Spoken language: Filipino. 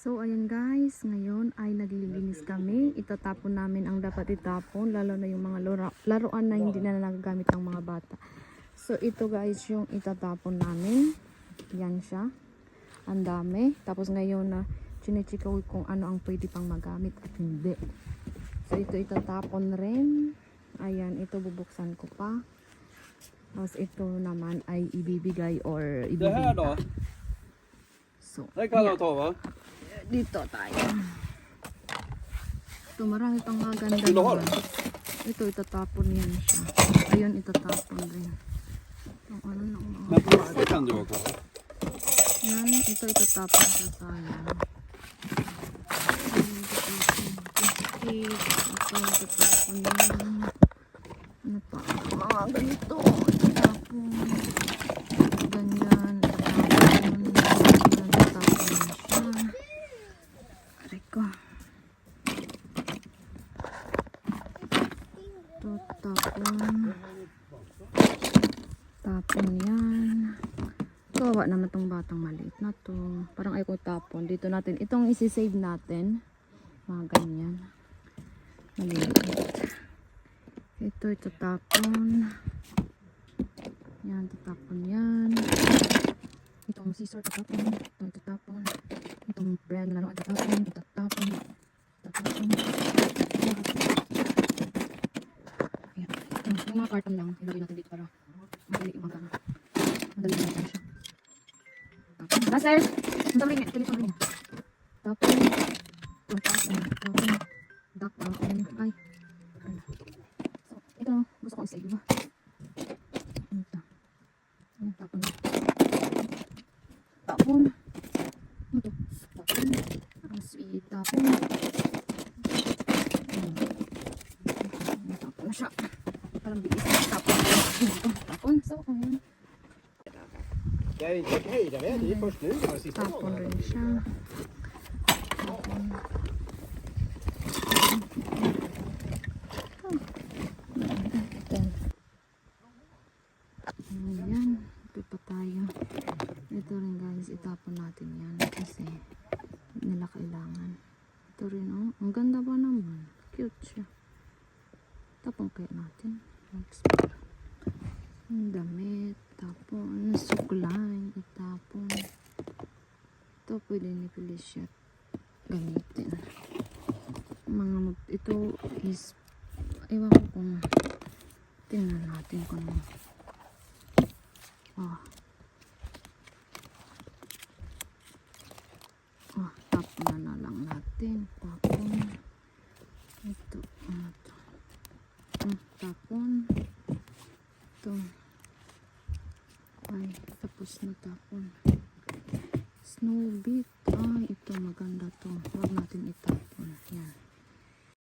So, ayan guys, ngayon ay naglilinis kami. Itatapon namin ang dapat itapon, lalo na yung mga laro- laruan na hindi na nagagamit ng mga bata. So, ito guys yung itatapon namin. Yan siya. Ang dami. Tapos ngayon na chinichikaw kung ano ang pwede pang magamit at hindi. So, ito itatapon rin. Ayan, ito bubuksan ko pa. Tapos ito naman ay ibibigay or ibibigay. då? So, Det kan jag ta va? Dito tayo. Ito, marami pang mga ganda Sino har? naman. Ito, itatapon yan siya. Ayun, itatapon rin. Ang ano na mga... Yan, ito itatapon siya sayang. Itatapon. Ito, itatapon yan. Ano pa? Mga ganito. Itatapon. Ganyan. Itatapon. Ganyan. Itatapon yan siya. Aray ko. Ito, tapon. Tapon yan. Kawawa naman tong batang maliit na to. Parang ayaw ko tapon. Dito natin. Itong isi-save natin. Mga ganyan. Maliit. Ito, ito tapon. Yan, tatapon yan. Itong scissor, tatapon. Ito, tatapon. Itong bread na laruan, tatapon. Tatapon. Tatapon. Ayan. Ito, yung mga carton lang. Ilagay natin dito para madali yung mga madali yung mga siya. Tapon. Master! Ang dami niya. Telephone rin niya. Tapon. Ito, tapon. Tapon. Tapon. Ay. Ano. So, ito, gusto ko isa-iba. Ito. Ayan, tapon. Tapon. Ano to? Tapon. Ang sweet. Tapon. Ayan. Ayan, Tapon na siya. Parang bilis na tapon. Tapon. So, sista Tapon rin siya. Tapon. Ayan. Ito pa tayo. Ito rin guys. Itapon natin yan. Kasi nila kailangan. Ito rin oh. Ang ganda ba naman? Cute siya. Tapon kaya natin. Ang damit. Tapon. Suklay. Itapon. Ito pwede ni Felicia gamitin. Mga mag, ito is ewan ko kung tingnan natin kung oh. Oh, tapon na na lang natin. Tapon. Ito. Ano to? Hmm, tapon. Ito. Ay, tapos na tapon. Snowbeat. Ay, ito maganda to. Huwag natin itapon. Yan.